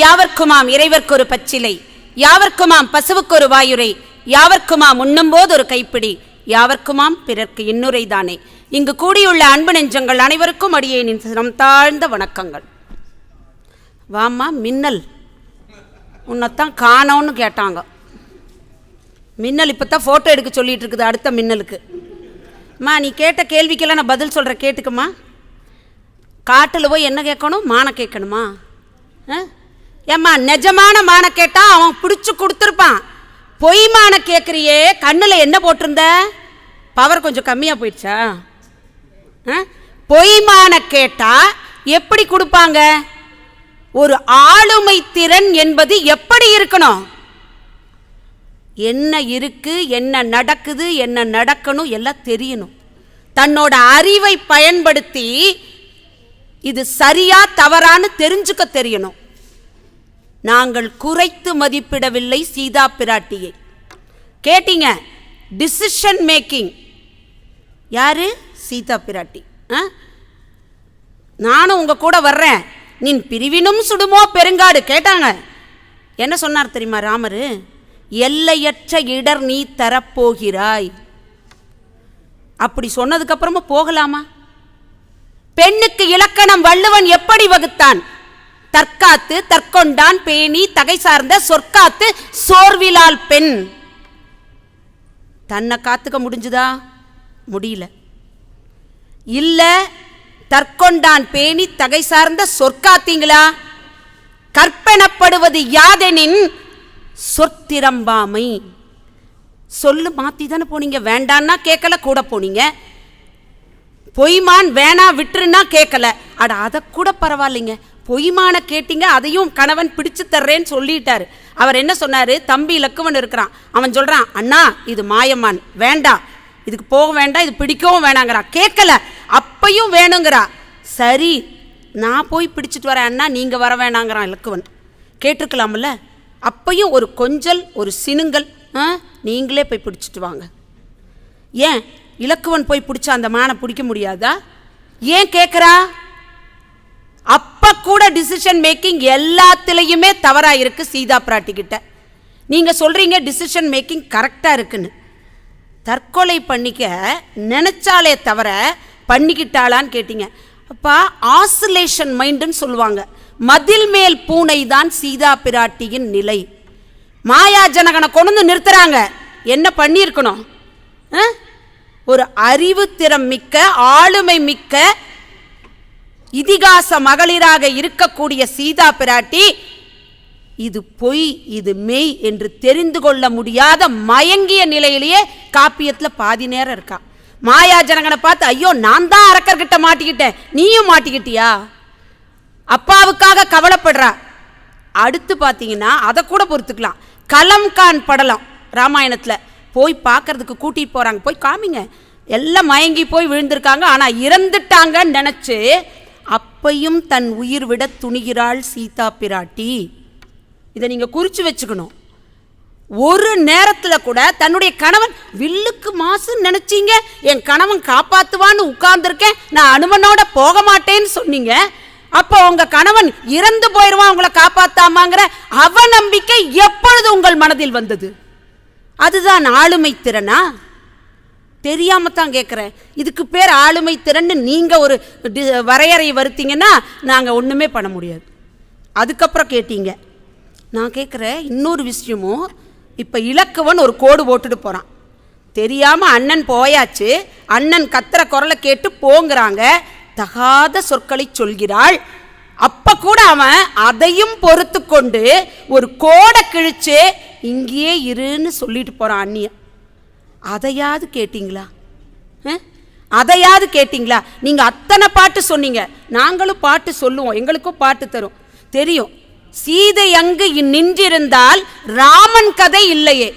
யாவர்க்குமாம் இறைவர்க்கொரு பச்சிலை யாவர்க்குமாம் பசுவுக்கொரு வாயுரை யாவர்க்குமாம் உண்ணும்போது ஒரு கைப்பிடி யாவர்க்குமாம் பிறர்க்கு இன்னுரைதானே இங்கு கூடியுள்ள அன்பு நெஞ்சங்கள் அனைவருக்கும் அடியேனின் சிரம் தாழ்ந்த வணக்கங்கள். வாம்மா மின்னல். உன்னைத்தான் காணோன்னு கேட்டாங்க. மின்னல் இப்போ தான் ஃபோட்டோ எடுக்க சொல்லிட்டு இருக்குது அடுத்த மின்னலுக்கு. அம்மா நீ கேட்ட கேள்விக்கெல்லாம் நான் பதில் சொல்கிறேன் கேட்டுக்கம்மா. காட்டில் போய் என்ன கேட்கணும்? மானை கேட்கணுமா? ஆ? ஏம்மா நிஜமான மானை கேட்டால் அவன் பிடிச்சி கொடுத்துருப்பான். பொய் மானை கேட்குறியே கண்ணில் என்ன போட்டிருந்த? பவர் கொஞ்சம் கம்மியாக போயிடுச்சா? ஆ? பொய் மானை கேட்டால் எப்படி கொடுப்பாங்க? ஒரு ஆளுமை திறன் என்பது எப்படி இருக்கணும்? என்ன இருக்கு என்ன நடக்குது என்ன நடக்கணும் எல்லாம் தெரியணும். தன்னோட அறிவை பயன்படுத்தி இது சரியா தவறான்னு தெரிஞ்சுக்க தெரியணும். நாங்கள் குறைத்து மதிப்பிடவில்லை சீதா பிராட்டியை. கேட்டீங்க டிசிஷன் மேக்கிங் யாரு? சீதா பிராட்டி. ஆ? நானும் உங்க கூட வர்றேன். நின் பிரிவினும் சுடுமோ பெருங்காடு கேட்டாங்க. என்ன சொன்னார் தெரியுமா ராமரு? எல்லையற்ற இடர் நீ தரப்போகிறாய். அப்படி சொன்னதுக்கப்புறமா போகலாமா? பெண்ணுக்கு இலக்கணம் வள்ளுவன் எப்படி வகுத்தான்? தற்காத்து தற்கொண்டான் பேணி தகை சார்ந்த சொற்காத்து சோர்விலால் பெண். தன்னை காத்துக்க முடிஞ்சுதா? முடியல. இல்ல தற்கொண்டான் பேணி தகை சார்ந்த சொற்காத்தீங்களா? கற்பனப்படுவது யாதெனின் சொற்திரம்பாமை சொல்லு மாத்தி தானே போனீங்க. வேண்டான்னா கேட்கல கூட போனீங்க. பொய்மான் வேணா விட்டுருன்னா கேட்கல அட அதை கூட பரவாயில்லைங்க. பொய்மான கேட்டீங்க அதையும் கணவன் பிடிச்சு தர்றேன்னு சொல்லிட்டாரு. அவர் என்ன சொன்னார்? தம்பி இலக்குவன் இருக்கிறான். அவன் சொல்கிறான் அண்ணா இது மாயமான் வேண்டாம் இதுக்கு போக வேண்டாம் இது பிடிக்கவும் வேணாங்கிறா. கேட்கல. அப்பையும் வேணுங்கிறா. சரி நான் போய் பிடிச்சிட்டு வரேன் அண்ணா நீங்கள் வர வேணாங்கிறான் இலக்குவன். கேட்டிருக்கலாம்ல? அப்பையும் ஒரு கொஞ்சல் ஒரு சினுங்கல் ஆ, நீங்களே போய் பிடிச்சிட்டு வாங்க. ஏன்? இலக்குவன் போய் பிடிச்ச அந்த மானை பிடிக்க முடியாதா? ஏன் கேட்குறா? அப்போ கூட டிசிஷன் மேக்கிங் எல்லாத்துலேயுமே தவறாக இருக்குது சீதா பிராட்டி கிட்ட. சொல்கிறீங்க டிசிஷன் மேக்கிங் கரெக்டாக இருக்குன்னு. தற்கொலை பண்ணிக்க நினச்சாலே தவிர பண்ணிக்கிட்டாளான்னு கேட்டீங்க. அப்பா ஆசிலேஷன் மைண்டுன்னு சொல்லுவாங்க. மதில் மேல் பூனை தான் சீதா பிராட்டியின் நிலை. மாயா ஜனகனை கொண்டு வந்து நிறுத்துறாங்க. என்ன பண்ணியிருக்கணும்? ஆ? ஒரு அறிவு திறம் மிக்க ஆளுமை மிக்க இதிகாச மகளிராக இருக்கக்கூடிய சீதா பிராட்டி இது பொய் இது மெய் என்று தெரிந்து கொள்ள முடியாத மயங்கிய நிலையிலேயே காப்பியத்தில் பாதி நேரம் இருக்கா. மாயா ஜனகனை பார்த்து ஐயோ நான் தான் அரக்கர்கிட்ட மாட்டிக்கிட்டேன். நீயும் மாட்டிக்கிட்டியா? அப்பாவுக்காக கவலைப்படுறா. அடுத்து பார்த்தீங்கன்னா அதை கூட பொறுத்துக்கலாம். கலம்கான் படலம் ராமாயணத்தில். போய் பார்க்கறதுக்கு கூட்டிகிட்டு போகிறாங்க போய் காமிங்க. எல்லாம் மயங்கி போய் விழுந்திருக்காங்க. ஆனால் இறந்துட்டாங்கன்னு நினச்சி அப்பையும் தன் உயிர் விட துணிகிறாள் சீதா பிராட்டி. இதை நீங்கள் குறித்து வச்சுக்கணும். ஒரு நேரத்தில் கூட தன்னுடைய கணவன் வில்லுக்கு மாசுன்னு நினச்சிங்க என் கணவன் காப்பாற்றுவான்னு உட்கார்ந்துருக்கேன் நான் அனுமனோட போக மாட்டேன்னு சொன்னீங்க. அப்போ உங்கள் கணவன் இறந்து போயிடுவான் உங்களை காப்பாற்றாமாங்கிற அவநம்பிக்கை எப்பொழுது உங்கள் மனதில் வந்தது? அதுதான் ஆளுமை திறனா? தெரியாம தான் கேட்குறேன் இதுக்கு பேர் ஆளுமை திறன்னு நீங்கள் ஒரு டி- வரையறை வருத்தீங்கன்னா நாங்கள் ஒன்றுமே பண்ண முடியாது. அதுக்கப்புறம் கேட்டீங்க. நான் கேட்குறேன் இன்னொரு விஷயமும் இப்போ இலக்குவன் ஒரு கோடு போட்டுட்டு போகிறான் தெரியாமல் அண்ணன் போயாச்சு அண்ணன் கத்துற குரலை கேட்டு போங்கிறாங்க தகாத சொற்களை சொல்கிறாள். அப்போ கூட அவன் அதையும் பொறுத்து கொண்டு ஒரு கோடை கிழிச்சு இங்கேயே இருன்னு சொல்லிட்டு போகிறான் அண்ணியை. அதையாவது கேட்டிங்களா? அதையாவது கேட்டிங்களா? நீங்கள் அத்தனை பாட்டு சொன்னீங்க. நாங்களும் பாட்டு சொல்லுவோம். எங்களுக்கும் பாட்டு தரும். தெரியும். சீதை அங்கு இ- நின்றிருந்தால் ராமன் கதை இல்லையே.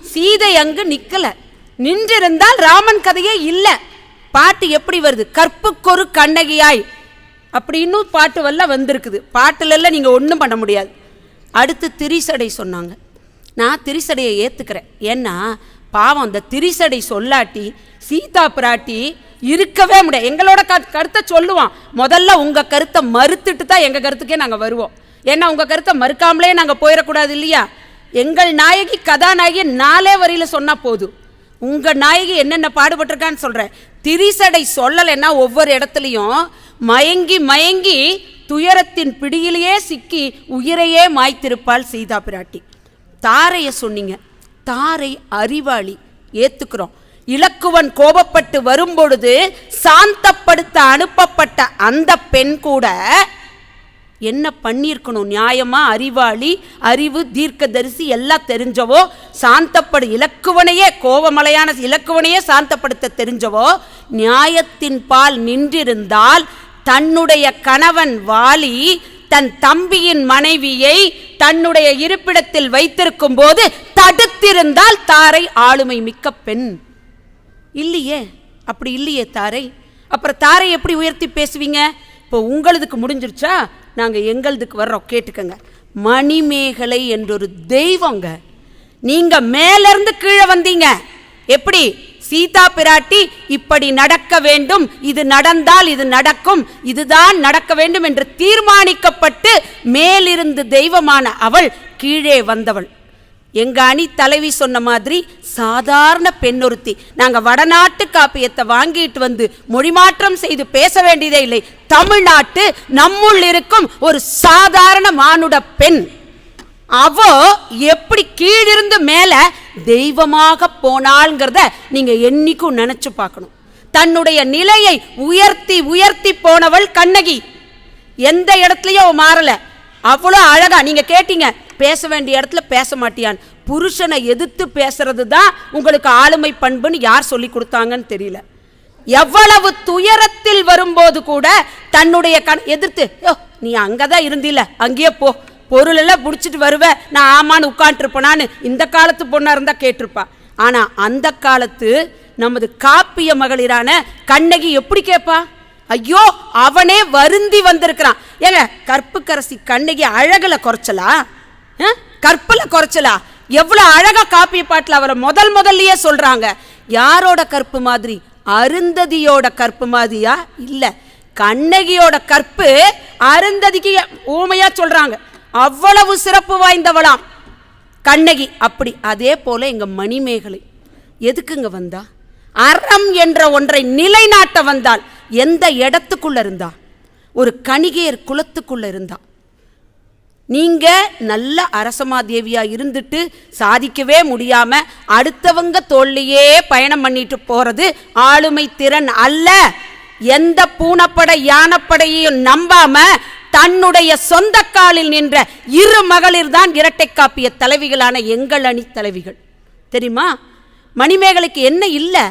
சீதை அங்கு நிக்கல. நின்றிருந்தால் ராமன் கதையே இல்லை. பாட்டு எப்படி வருது? கற்புக்கொரு கண்ணகியாய். அப்படின்னு பாட்டு வல்ல வந்திருக்குது. பாட்டுலெல்லாம் நீங்கள் ஒன்றும் பண்ண முடியாது. அடுத்து திரிசடை சொன்னாங்க. நான் திரிசடையை ஏற்றுக்கிறேன் ஏன்னா பாவம் அந்த திரிசடை சொல்லாட்டி சீதா பிராட்டி இருக்கவே முடியாது. எங்களோட க கருத்தை சொல்லுவான். முதல்ல உங்கள் கருத்தை மறுத்துட்டு தான் எங்கள் கருத்துக்கே நாங்கள் வருவோம். ஏன்னா உங்கள் கருத்தை மறுக்காமலே நாங்கள் போயிடக்கூடாது இல்லையா? எங்கள் நாயகி கதாநாயகி நாலே வரியில் சொன்னால் போதும். உங்கள் நாயகி என்னென்ன பாடுபட்டிருக்கான்னு சொல்கிறேன் திரிசடை சொல்லலைன்னா ஒவ்வொரு இடத்துலையும் மயங்கி மயங்கி துயரத்தின் பிடியிலேயே சிக்கி உயிரையே மாய்த்திருப்பாள் சீதா பிராட்டி. தாரையை சொன்னீங்க. தாரை அறிவாளி. ஏத்துக்கிறோம். இலக்குவன் கோபப்பட்டு வரும்பொழுது சாந்தப்படுத்த அனுப்பப்பட்ட அந்த பெண் கூட என்ன பண்ணியிருக்கணும்? நியாயமா? அறிவாளி அறிவு தீர்க்கதரிசி எல்லாம் தெரிஞ்சவோ சாந்தப்படு இலக்குவனையே கோபமலையான இலக்குவனையே சாந்தப்படுத்த தெரிஞ்சவோ நியாயத்தின் பால் நின்றிருந்தால் தன்னுடைய கணவன் வாலி தன் தம்பியின் மனைவியை தன்னுடைய இருப்பிடத்தில் வைத்திருக்கும் போது தடுத்திருந்தால் தாரை ஆளுமை மிக்க பெண். இல்லையே? அப்படி இல்லையே தாரை? அப்புறம் தாரை எப்படி உயர்த்தி பேசுவீங்க? இப்போ உங்களதுக்கு முடிஞ்சிருச்சா? நாங்கள் எங்களதுக்கு வர்றோம் கேட்டுக்கங்க. மணிமேகலை என்றொரு தெய்வங்க. நீங்கள் மேலேருந்து கீழே வந்தீங்க. எப்படி? சீதா பிராட்டி இப்படி நடக்க வேண்டும் இது நடந்தால் இது நடக்கும் இதுதான் நடக்க வேண்டும் என்று தீர்மானிக்கப்பட்டு மேலிருந்து தெய்வமான அவள் கீழே வந்தவள். எங்க அணி தலைவி சொன்ன மாதிரி சாதாரண பெண்ணொருத்தி. நாங்க வடநாட்டு காப்பியத்தை வாங்கிட்டு வந்து மொழிமாற்றம் செய்து பேச வேண்டியதே இல்லை. தமிழ்நாட்டு நம்முள் இருக்கும் ஒரு சாதாரண மானுட பெண். அவ எப்படி கீழிருந்து மேல தெய்வமாக போனாள்ங்கிறத நீங்க என்னைக்கும் நினைச்சு பார்க்கணும். தன்னுடைய நிலையை உயர்த்தி உயர்த்தி போனவள் கண்ணகி. எந்த இடத்துலயும் அவ மாறல. அவ்வளோ அழகா நீங்க கேட்டீங்க பேச வேண்டிய இடத்துல பேச மாட்டியான். புருஷனை எதிர்த்து பேசுறது தான் உங்களுக்கு ஆளுமை பண்புன்னு யார் சொல்லி கொடுத்தாங்கன்னு தெரியல. எவ்வளவு துயரத்தில் வரும்போது கூட தன்னுடைய கண் எதிர்த்து யோ நீ அங்கதான் இருந்தில அங்கேயே போ. பொருளெல்லாம் பிடிச்சிட்டு வருவேன் நான் ஆமான்னு உட்காண்ட்ருப்பேனான்னு இந்த காலத்து பொண்ணாக இருந்தால் கேட்டிருப்பா. ஆனால் அந்த காலத்து நமது காப்பிய மகளிரான கண்ணகி எப்படி கேட்பா ஐயோ அவனே வருந்தி வந்திருக்கிறான். ஏங்க கற்புக்கரசி கண்ணகி அழகில் குறைச்சலா? கற்பில் குறைச்சலா? எவ்வளோ அழகாக காப்பிய பாட்டில் அவரை முதல் முதல்லையே சொல்கிறாங்க யாரோட கற்பு மாதிரி? அருந்ததியோட கற்பு மாதிரியா? இல்லை. கண்ணகியோட கற்பு அருந்ததிக்கு ஊமையாக சொல்கிறாங்க அவ்வளவு சிறப்பு வாய்ந்தவளாம் கண்ணகி அப்படி. அதே போல எங்க மணிமேகலை. எதுக்குங்க வந்தா? அறம் என்ற ஒன்றை நிலைநாட்ட வந்தால் எந்த இடத்துக்குள்ள இருந்தா? ஒரு கணிகையர் குலத்துக்குள்ள இருந்தா. நீங்க நல்ல அரசமாதேவியா இருந்துட்டு சாதிக்கவே முடியாம அடுத்தவங்க தோல்லையே பயணம் பண்ணிட்டு போறது ஆளுமை திறன் அல்ல. எந்த பூனப்படை யானப்படையும் நம்பாம தன்னுடைய சொந்த காலில் நின்ற இரு மகளிர் தான் இரட்டை காப்பிய தலைவிகளான எங்கள் அணி தலைவிகள். தெரியுமா? மணிமேகலைக்கு என்ன இல்லை?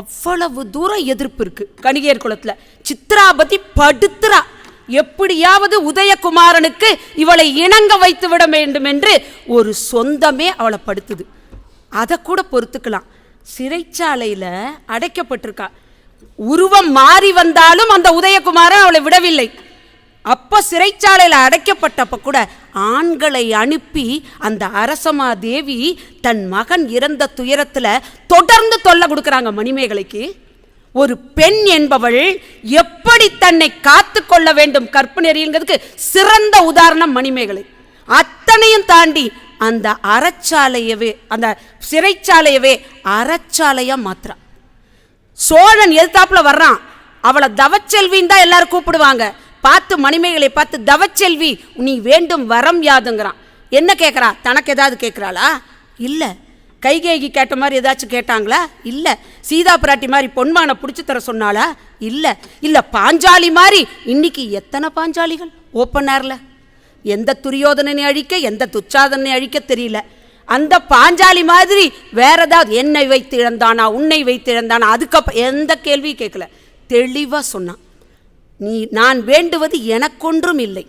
அவ்வளவு தூரம் எதிர்ப்பு இருக்கு. கணிகையர் குளத்தில் சித்ராபதி படுத்துறா. எப்படியாவது உதயகுமாரனுக்கு இவளை இணங்க வைத்து விட வேண்டும் என்று ஒரு சொந்தமே அவளை படுத்துது. அதை கூட பொறுத்துக்கலாம். சிறைச்சாலையில் அடைக்கப்பட்டிருக்கா. உருவம் மாறி வந்தாலும் அந்த உதயகுமாரன் அவளை விடவில்லை. அப்போ சிறைச்சாலையில் அடைக்கப்பட்டப்ப கூட ஆண்களை அனுப்பி அந்த அரசமா தேவி தன் மகன் இறந்த துயரத்தில் தொடர்ந்து தொல்லை கொடுக்குறாங்க மணிமேகலைக்கு. ஒரு பெண் என்பவள் எப்படி தன்னை காத்து கொள்ள வேண்டும் கற்புநெறிங்கிறதுக்கு சிறந்த உதாரணம் மணிமேகலை. அத்தனையும் தாண்டி அந்த அறச்சாலையவே அந்த சிறைச்சாலையவே அறச்சாலையா மாத்திரா சோழன் எதிர்த்தாப்புல வர்றான். அவளை தவச்செல்வின்னு தான் எல்லாரும் கூப்பிடுவாங்க. பார்த்து மணிமேகலை பார்த்து தவச்செல்வி நீ வேண்டும் வரம் யாதுங்கிறான். என்ன கேட்குறா தனக்கு ஏதாவது கேட்குறாளா இல்லை. கைகேகி கேட்ட மாதிரி ஏதாச்சும் கேட்டாங்களா? இல்லை. சீதா பிராட்டி மாதிரி பொன்மானை பிடிச்சி தர சொன்னாளா? இல்லை. இல்லை பாஞ்சாலி மாதிரி இன்னைக்கு எத்தனை பாஞ்சாலிகள்? ஓப்பன் ஏரில் எந்த துரியோதனனை அழிக்க எந்த துச்சாதனை அழிக்க தெரியல. அந்த பாஞ்சாலி மாதிரி வேற ஏதாவது என்னை வைத்து இழந்தானா உன்னை வைத்து இழந்தானா? அதுக்கப்புறம் எந்த கேள்வியும் கேட்கல தெளிவாக சொன்னான். நீ நான் வேண்டுவது எனக்கொன்றும் இல்லை.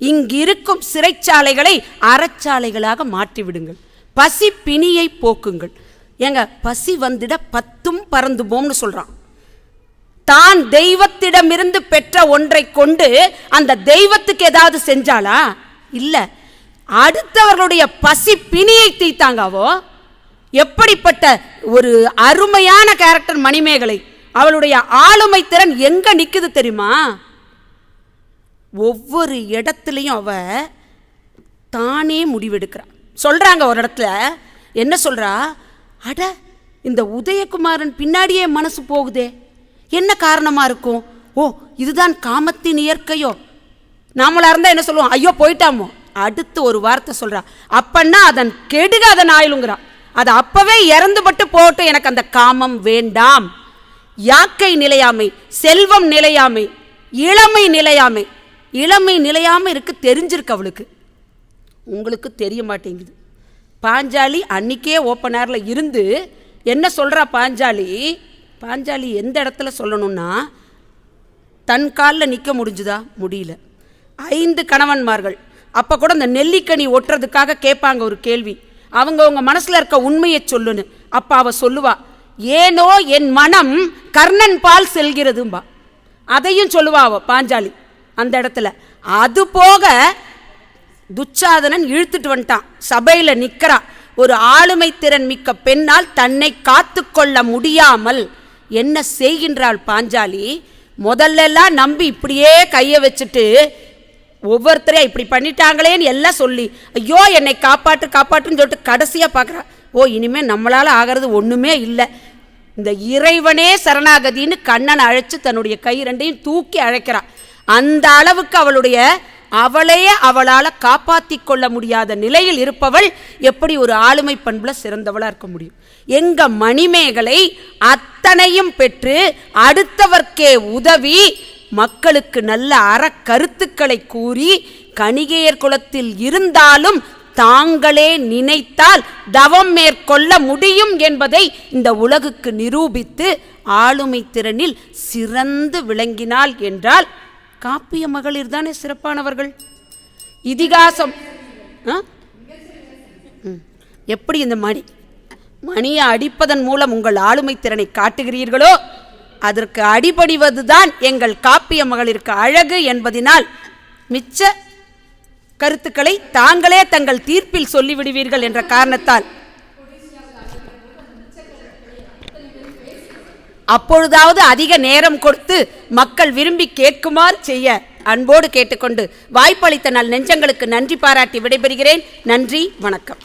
இங்கிருக்கும் சிறைச்சாலைகளை அறச்சாலைகளாக மாற்றி விடுங்கள் பசி பிணியை போக்குங்கள். ஏங்க பசி வந்திட பத்தும் பறந்து போம்னு சொல்றான். தான் தெய்வத்திடமிருந்து பெற்ற ஒன்றை கொண்டு அந்த தெய்வத்துக்கு ஏதாவது செஞ்சாளா? இல்ல. அடுத்தவர்களுடைய பசி பிணியை தீத்தாங்க அவோ? எப்படிப்பட்ட ஒரு அருமையான கேரக்டர் மணிமேகலை. அவளுடைய ஆளுமை திறன் எங்க நிற்குது தெரியுமா? ஒவ்வொரு இடத்துலையும் அவ தானே முடிவெடுக்கிறான். சொல்றாங்க ஒரு இடத்துல என்ன சொல்றா? அட இந்த உதயகுமாரன் பின்னாடியே மனசு போகுதே. என்ன காரணமா இருக்கும்? ஓ இதுதான் காமத்தின் இயற்கையோ. நாமளா இருந்தா என்ன சொல்லுவோம்? ஐயோ போயிட்டாமோ? அடுத்து ஒரு வார்த்தை சொல்றா. அப்பன்னா அதன் கெடுக அதன் ஆயிலுங்கிறான் அது அப்பவே இறந்துபட்டு போட்டு எனக்கு அந்த காமம் வேண்டாம். யாக்கை நிலையாமை செல்வம் நிலையாமை இளமை நிலையாமை. இளமை நிலையாமை இருக்கு தெரிஞ்சிருக்கு அவளுக்கு. உங்களுக்கு தெரிய மாட்டேங்குது. பாஞ்சாலி அன்னைக்கே ஓப்பன் ஏரில் இருந்து என்ன சொல்கிறா பாஞ்சாலி? பாஞ்சாலி எந்த இடத்துல சொல்லணும்னா தன் காலில் நிற்க முடிஞ்சுதா? முடியல. ஐந்து கணவன்மார்கள். அப்போ கூட இந்த நெல்லிக்கனி ஒட்டுறதுக்காக கேட்பாங்க ஒரு கேள்வி. அவங்கவுங்க மனசில் இருக்க உண்மையை சொல்லுன்னு. அப்போ அவள் சொல்லுவாள் ஏனோ என் மனம் கர்ணன் பால் செல்கிறதும்பா. அதையும் சொல்லுவா பாஞ்சாலி அந்த இடத்துல. அது போக துச்சாதனன் இழுத்துட்டு வந்துட்டான். சபையில் நிற்கிறான் ஒரு ஆளுமை திறன் மிக்க பெண்ணால் தன்னை காத்து கொள்ள முடியாமல் என்ன செய்கின்றாள் பாஞ்சாலி? முதல்லலாம் நம்பி இப்படியே கையை வச்சுட்டு ஒவ்வொருத்தரையும் இப்படி பண்ணிட்டாங்களேன்னு எல்லாம் சொல்லி ஐயோ என்னை காப்பாற்று காப்பாற்றுன்னு சொல்லிட்டு கடைசியாக பார்க்குறான் ஓ இனிமேல் நம்மளால் ஆகிறது ஒன்றுமே இல்லை. இந்த இறைவனே சரணாகதின்னு கண்ணனை அழைச்சி தன்னுடைய கை ரெண்டையும் தூக்கி அழைக்கிறான். அந்த அளவுக்கு அவளுடைய அவளையே அவளால் காப்பாற்றி கொள்ள முடியாத நிலையில் இருப்பவள் எப்படி ஒரு ஆளுமை பண்பில் சிறந்தவளாக இருக்க முடியும்? எங்க மணிமேகலை அத்தனையும் பெற்று அடுத்தவர்க்கே உதவி மக்களுக்கு நல்ல அறக்கருத்துக்களை கூறி கணிகையர் குலத்தில் இருந்தாலும் தாங்களே நினைத்தால் தவம் மேற்கொள்ள முடியும் என்பதை இந்த உலகுக்கு நிரூபித்து ஆளுமை திறனில் சிறந்து விளங்கினாள் என்றால் காப்பிய மகளிர் தானே சிறப்பானவர்கள் இதிகாசம் ஆ? ம். எப்படி இந்த மணி மணியை அடிப்பதன் மூலம் உங்கள் ஆளுமை திறனை காட்டுகிறீர்களோ அதற்கு அடிபடிவதுதான் எங்கள் காப்பிய மகளிருக்கு அழகு என்பதினால் மிச்ச கருத்துக்களை தாங்களே தங்கள் தீர்ப்பில் சொல்லிவிடுவீர்கள் என்ற காரணத்தால். அப்பொழுதாவது அதிக நேரம் கொடுத்து மக்கள் விரும்பி கேட்குமாறு செய்ய அன்போடு கேட்டுக்கொண்டு வாய்ப்பளித்த நல் நெஞ்சங்களுக்கு நன்றி பாராட்டி விடைபெறுகிறேன். நன்றி வணக்கம்.